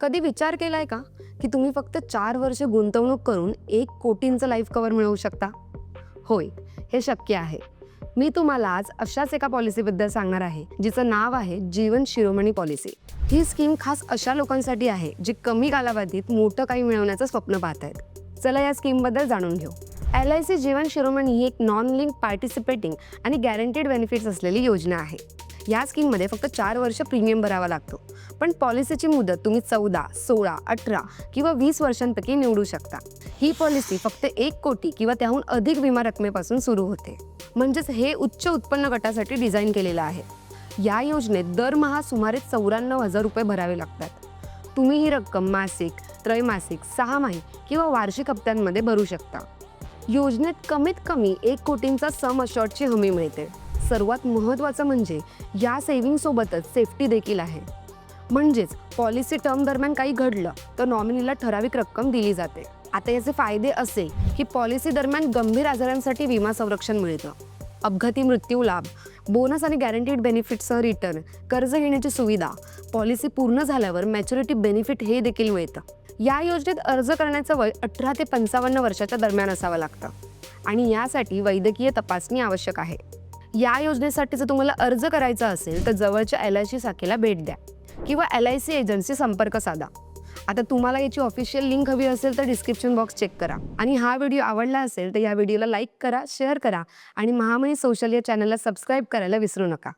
कधी विचार केलाय का की तुम्ही फक्त चार वर्ष गुंतवणूक करून एक कोटींचं लाईफ कवर मिळवू शकता? होय हे शक्य आहे. मी तुम्हाला आज अशाच एका पॉलिसीबद्दल सांगणार आहे जिचं नाव आहे जीवन शिरोमणी पॉलिसी ही स्कीम खास अशा लोकांसाठी आहे जी कमी कालावधीत मोठं काही मिळवण्याचं स्वप्न पाहत आहेत चला या स्कीमबद्दल जाणून घेऊ. L I C Jeevan Shiromani ही एक नॉन लिंक पार्टिसिपेटिंग आणि गॅरंटेड बेनिफिट्स असलेली योजना आहे. या स्कीममध्ये फक्त चार वर्ष प्रीमियम भरावा लागतो. पण पॉलिसीची मुदत तुम्ही चौदा सोळा अठरा किंवा वीस वर्षांपैकी निवडू शकता. ही पॉलिसी फक्त एक कोटी किंवा त्याहून अधिक विमा रकमेपासून सुरू होते. म्हणजेच हे उच्च उत्पन्न गटासाठी डिझाईन केलेलं आहे. या योजनेत दरमहा सुमारे चौऱ्याण्णव हजार रुपये भरावे लागतात. तुम्ही ही रक्कम मासिक त्रैमासिक सहामाही किंवा वार्षिक हप्त्यांमध्ये भरू शकता. योजनेत कमीत कमी एक कोटींचा सम अशॉर्टची हमी मिळते. सर्वात महत्त्वाचं म्हणजे या सेव्हिंगसोबतच सेफ्टी देखील आहे. म्हणजेच पॉलिसी टर्म दरम्यान काही घडलं तर नॉमिनीला ठराविक रक्कम दिली जाते. आता याचे फायदे असे की पॉलिसी दरम्यान गंभीर आजारांसाठी विमा संरक्षण मिळतं. अपघाती मृत्यू लाभ बोनस आणि गॅरंटीड बेनिफिटसह रिटर्न कर्ज घेण्याची सुविधा पॉलिसी पूर्ण झाल्यावर मॅच्युरिटी बेनिफिट हे देखील मिळतं. या योजनेत अर्ज करण्याचं वय अठरा ते पंचावन्न वर्षाच्या दरम्यान असावं लागतं. आणि यासाठी वैद्यकीय तपासणी आवश्यक आहे. या योजनेसाठी जर तुम्हाला अर्ज करायचा असेल तर जवळच्या एल आय सी शाखेला भेट द्या किंवा एल आय सी एजन्सी संपर्क साधा. आता तुम्हाला याची ऑफिशियल लिंक हवी असेल तर डिस्क्रिप्शन बॉक्स चेक करा. आणि हा व्हिडिओ आवडला असेल तर या व्हिडिओला लाईक करा शेअर करा आणि महामनी सोशल या चॅनलला सबस्क्राईब करायला विसरू नका.